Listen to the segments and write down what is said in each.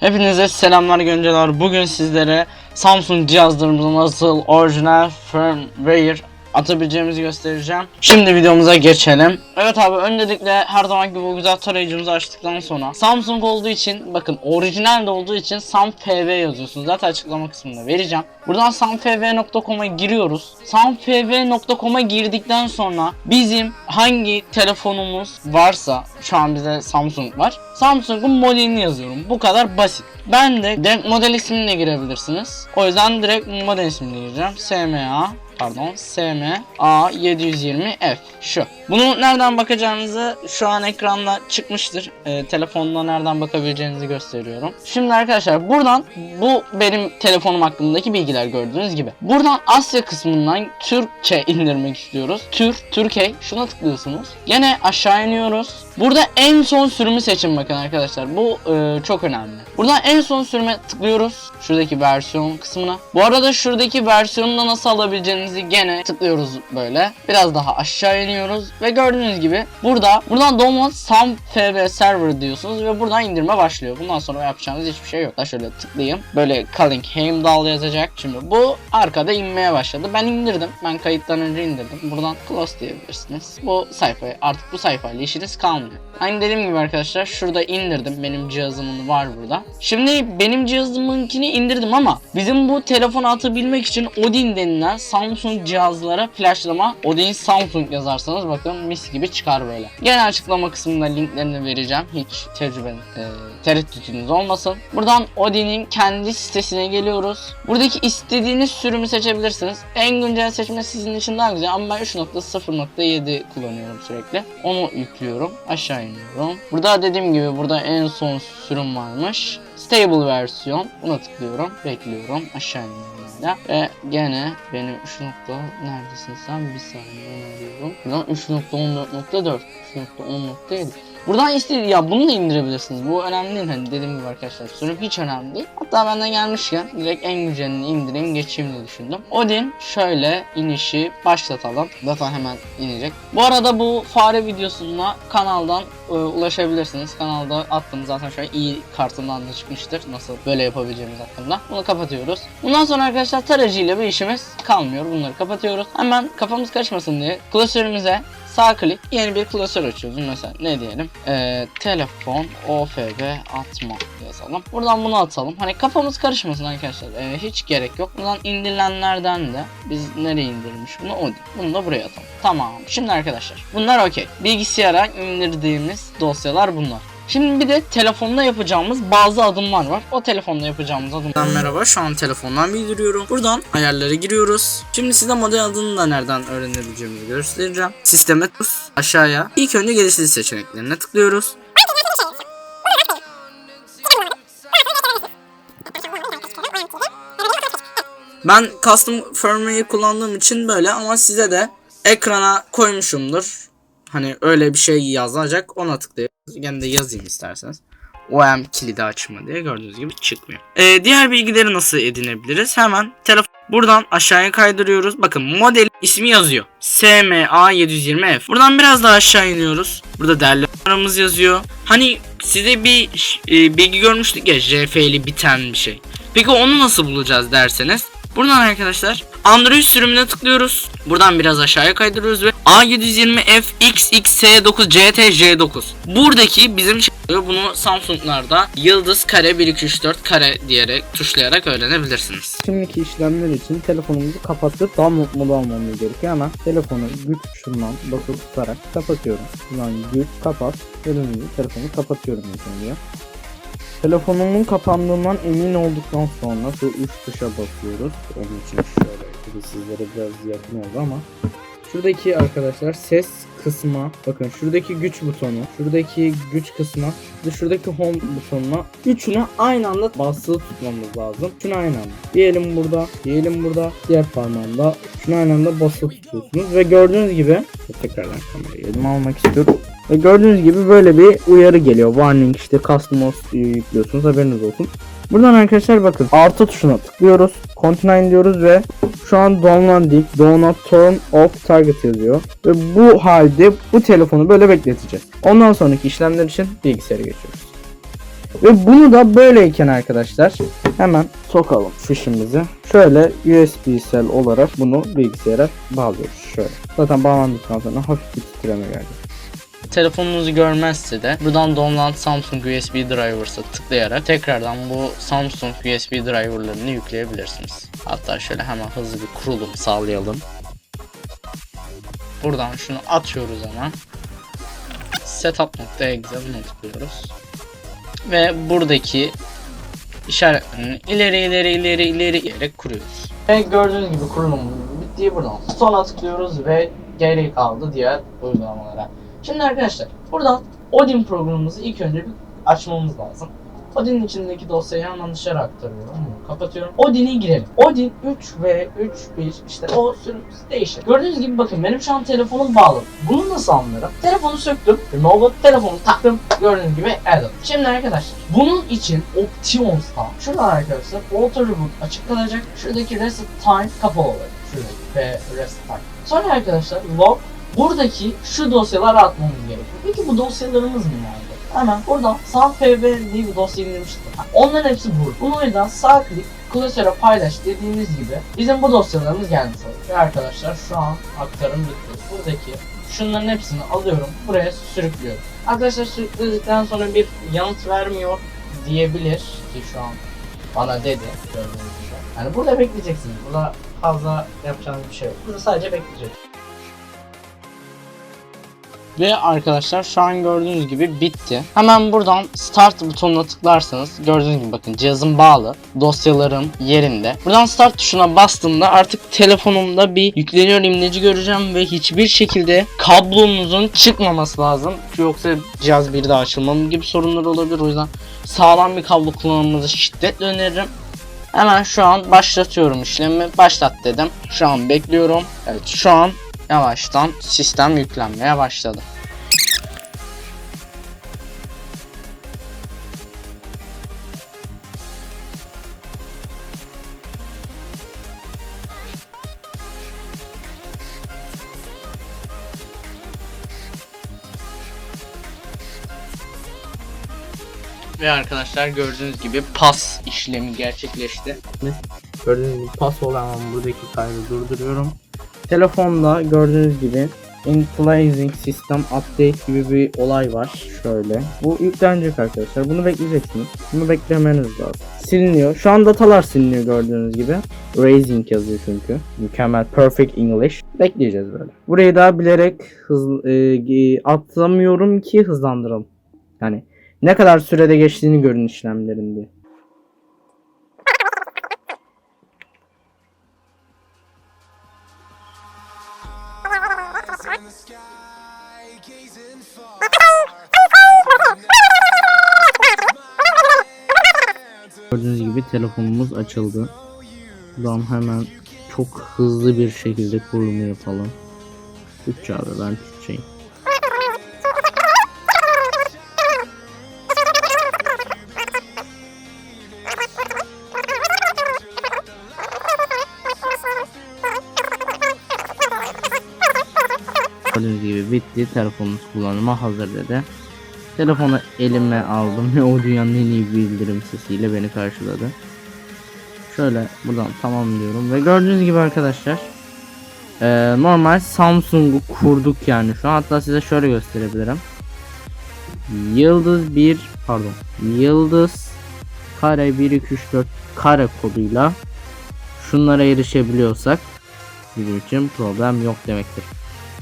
Hepinize selamlar gönceler. Bugün sizlere Samsung cihazlarımızın nasıl orijinal firmware atabileceğimizi göstereceğim. Şimdi videomuza geçelim. Evet abi öncelikle her zamanki gibi bu güzel tarayıcımızı açtıktan sonra Samsung olduğu için bakın orijinal de olduğu için samfv yazıyorsunuz. Zaten açıklama kısmında vereceğim. Buradan samfv.com'a giriyoruz. Samfv.com'a girdikten sonra bizim hangi telefonumuz varsa şu an bize Samsung var. Samsung'un modelini yazıyorum. Bu kadar basit. Ben de direkt model ismini de girebilirsiniz. O yüzden direkt model ismini gireceğim. SMA pardon SMA 720F şu. Bunu nereden bakacağınızı şu an ekranda çıkmıştır. Ee, telefonda nereden bakabileceğinizi gösteriyorum. Şimdi arkadaşlar buradan bu benim telefonum hakkındaki bilgiler gördüğünüz gibi. Buradan Asya kısmından Türkçe indirmek istiyoruz. Tür, Türkiye şuna tıklıyorsunuz. Gene aşağı iniyoruz. Burada en son sürümü seçin bakın arkadaşlar. Bu e, çok önemli. Buradan en son sürüme tıklıyoruz. Şuradaki versiyon kısmına. Bu arada şuradaki versiyonu da nasıl alabileceğinizi gene tıklıyoruz böyle. Biraz daha aşağı iniyoruz ve gördüğünüz gibi burada buradan download some fb server diyorsunuz ve buradan indirme başlıyor. Bundan sonra yapacağınız hiçbir şey yok. Da şöyle tıklayayım. Böyle calling Heimdall yazacak. Şimdi bu arkada inmeye başladı. Ben indirdim. Ben kayıttan önce indirdim. Buradan close diyebilirsiniz. Bu sayfayı artık bu sayfayla işiniz kalmıyor. Aynı dediğim gibi arkadaşlar şurada indirdim. Benim cihazımın var burada. Şimdi benim cihazımınkini indirdim ama bizim bu telefonu atabilmek için Odin denilen Samsung cihazlara flashlama Odin Samsung yazarsanız bakın mis gibi çıkar böyle. Gene açıklama kısmında linklerini vereceğim. Hiç tecrübe e, tereddütünüz olmasın. Buradan Odin'in kendi sitesine geliyoruz. Buradaki istediğiniz sürümü seçebilirsiniz. En güncel seçme sizin için daha güzel ama ben 3.0.7 kullanıyorum sürekli. Onu yüklüyorum. Aşağı iniyorum. Burada dediğim gibi burada en son sürüm varmış. Stable versiyon. Buna tıklıyorum. Bekliyorum. Aşağı iniyorum hala. Ve gene benim 3 nokta neredesin sen? Bir saniye diyorum. Buradan 3.14.4 3.10.7 Buradan istediği ya bunu da indirebilirsiniz. Bu önemli değil hani dediğim gibi arkadaşlar. Sürüm hiç önemli değil. Hatta benden gelmişken direkt en güzelini indireyim geçeyim diye düşündüm. Odin şöyle inişi başlatalım. Zaten hemen inecek. Bu arada bu fare videosuna kanaldan e, ulaşabilirsiniz. Kanalda attım zaten an iyi kartımdan da çıkmıştır. Nasıl böyle yapabileceğimiz hakkında. Bunu kapatıyoruz. Bundan sonra arkadaşlar tarayıcıyla bir işimiz kalmıyor. Bunları kapatıyoruz. Hemen kafamız kaçmasın diye klasörümüze sağ klik yeni bir klasör açıyoruz. Mesela ne diyelim? Ee, telefon OFB atma yazalım. Buradan bunu atalım. Hani kafamız karışmasın arkadaşlar. Ee, hiç gerek yok. Buradan indirilenlerden de biz nereye indirmiş bunu o Bunu da buraya atalım. Tamam. Şimdi arkadaşlar bunlar okey. Bilgisayara indirdiğimiz dosyalar bunlar. Şimdi bir de telefonda yapacağımız bazı adımlar var. O telefonda yapacağımız adımlar. Merhaba şu an telefondan bildiriyorum. Buradan ayarlara giriyoruz. Şimdi size model adını da nereden öğrenebileceğimizi göstereceğim. Sisteme tıklıyoruz. Aşağıya. İlk önce geliştirici seçeneklerine tıklıyoruz. Ben custom firmware'ı kullandığım için böyle ama size de ekrana koymuşumdur. Hani öyle bir şey yazacak ona tıklayın. Gene de yazayım isterseniz. OM kilidi açma diye gördüğünüz gibi çıkmıyor. Ee, diğer bilgileri nasıl edinebiliriz? Hemen telefon buradan aşağıya kaydırıyoruz. Bakın model ismi yazıyor. SMA720F. Buradan biraz daha aşağı iniyoruz. Burada değerli numaramız yazıyor. Hani size bir e, bilgi görmüştük ya JF'li biten bir şey. Peki onu nasıl bulacağız derseniz Buradan arkadaşlar Android sürümüne tıklıyoruz. Buradan biraz aşağıya kaydırıyoruz ve A720F XXS9 CTJ9. Buradaki bizim şey bunu Samsung'larda yıldız kare 1 2 3 4 kare diyerek tuşlayarak öğrenebilirsiniz. Şimdiki işlemler için telefonumuzu kapatıp download modu almamız gerekiyor. Hemen telefonu güç tuşundan basıp tutarak kapatıyorum. Buradan güç kapat. Gibi telefonu kapatıyorum önce. Telefonumun kapandığından emin olduktan sonra şu üç tuşa basıyoruz. Onun için şöyle sizlere biraz yakın oldu ama Şuradaki arkadaşlar ses kısma bakın şuradaki güç butonu şuradaki güç kısmına ve şuradaki home butonuna üçüne aynı anda basılı tutmamız lazım. Şunu aynı anda. Diyelim burada, diyelim burada, diğer parmağımda şunu aynı anda basılı tutuyorsunuz ve gördüğünüz gibi tekrardan kamerayı elime almak istiyorum. Ve gördüğünüz gibi böyle bir uyarı geliyor. Warning işte custom OS yüklüyorsunuz haberiniz olsun. Buradan arkadaşlar bakın artı tuşuna tıklıyoruz. Continue diyoruz ve şu an downloading, download turn off target yazıyor. Ve bu halde bu telefonu böyle bekleteceğiz. Ondan sonraki işlemler için bilgisayara geçiyoruz. Ve bunu da böyleyken arkadaşlar hemen sokalım fişimizi. Şöyle USB-sel olarak bunu bilgisayara bağlıyoruz. Şöyle. Zaten bağlandıktan sonra hafif bir titreme geldi. Telefonunuzu görmezse de buradan download Samsung USB Drivers'a tıklayarak tekrardan bu Samsung USB driverlarını yükleyebilirsiniz. Hatta şöyle hemen hızlı bir kurulum sağlayalım. Buradan şunu atıyoruz hemen. Setup.exe bunu tıklıyoruz. Ve buradaki işaretlerini ileri ileri ileri ileri diyerek kuruyoruz. Ve gördüğünüz gibi kurulumumuz bittiği buradan sona tıklıyoruz ve geri kaldı diğer uygulamalara. Şimdi arkadaşlar buradan Odin programımızı ilk önce bir açmamız lazım. Odin'in içindeki dosyayı hemen dışarı aktarıyorum. Kapatıyorum. Odin'e girelim. Odin 3 ve 3 1 işte o sürü değişir. Gördüğünüz gibi bakın benim şu an telefonum bağlı. Bunu nasıl anlarım? Telefonu söktüm. Remove telefonu taktım. Gördüğünüz gibi added. Şimdi arkadaşlar bunun için Options'tan şurada arkadaşlar Auto Reboot açık kalacak. Şuradaki Reset Time kapalı olacak. Şuradaki ve Reset Time. Sonra arkadaşlar log buradaki şu dosyaları atmamız gerekiyor. Peki bu dosyalarımız mı nerede? Hemen buradan SunPB diye bir dosya indirmiştim. Onların hepsi burada. Bunu yüzden sağ klik klasöre paylaş dediğimiz gibi bizim bu dosyalarımız oluyor. Ve arkadaşlar şu an aktarım bitti. Buradaki şunların hepsini alıyorum buraya sürüklüyorum. Arkadaşlar sürükledikten sonra bir yanıt vermiyor diyebilir ki şu an bana dedi gördüğünüz gibi. Yani burada bekleyeceksiniz. Burada fazla yapacağınız bir şey yok. Burada sadece bekleyeceksiniz. Ve arkadaşlar şu an gördüğünüz gibi bitti. Hemen buradan start butonuna tıklarsanız gördüğünüz gibi bakın cihazım bağlı. Dosyalarım yerinde. Buradan start tuşuna bastığımda artık telefonumda bir yükleniyor imleci göreceğim ve hiçbir şekilde kablonuzun çıkmaması lazım. Yoksa cihaz bir daha açılmam gibi sorunlar olabilir. O yüzden sağlam bir kablo kullanmanızı şiddetle öneririm. Hemen şu an başlatıyorum işlemi. Başlat dedim. Şu an bekliyorum. Evet şu an yavaştan sistem yüklenmeye başladı. Ve arkadaşlar gördüğünüz gibi pas işlemi gerçekleşti. Gördüğünüz gibi pas olan buradaki kaydı durduruyorum. Telefonda gördüğünüz gibi Including System Update gibi bir olay var. Şöyle. Bu yüklenecek arkadaşlar. Bunu bekleyeceksiniz. Bunu beklemeniz lazım. Siliniyor. Şu an datalar siliniyor gördüğünüz gibi. Raising yazıyor çünkü. Mükemmel. Perfect English. Bekleyeceğiz böyle. Burayı daha bilerek hız, e, e, atlamıyorum ki hızlandıralım. Yani ne kadar sürede geçtiğini görün işlemlerinde. Gördüğünüz telefonumuz açıldı. Buradan hemen çok hızlı bir şekilde kurulumu yapalım. Türkçe abi ben Türkçeyim. Gördüğünüz gibi bitti. Telefonumuz kullanıma hazır dedi. Telefonu elime aldım ve o dünyanın en iyi bildirim sesiyle beni karşıladı. Şöyle buradan tamam diyorum ve gördüğünüz gibi arkadaşlar eee, normal Samsung'u kurduk yani şu an hatta size şöyle gösterebilirim. Yıldız 1 pardon Yıldız kare 1 2 3 4 kare koduyla şunlara erişebiliyorsak bizim için problem yok demektir.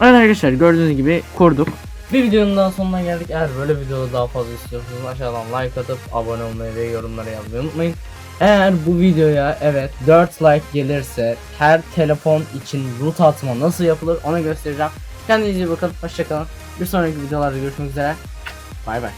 Evet arkadaşlar gördüğünüz gibi kurduk. Bir videonun daha sonuna geldik. Eğer böyle videoda daha fazla istiyorsanız aşağıdan like atıp abone olmayı ve yorumlara yazmayı unutmayın. Eğer bu videoya evet 4 like gelirse her telefon için root atma nasıl yapılır onu göstereceğim. Kendinize iyi bakın. Hoşçakalın. Bir sonraki videolarda görüşmek üzere. Bay bay.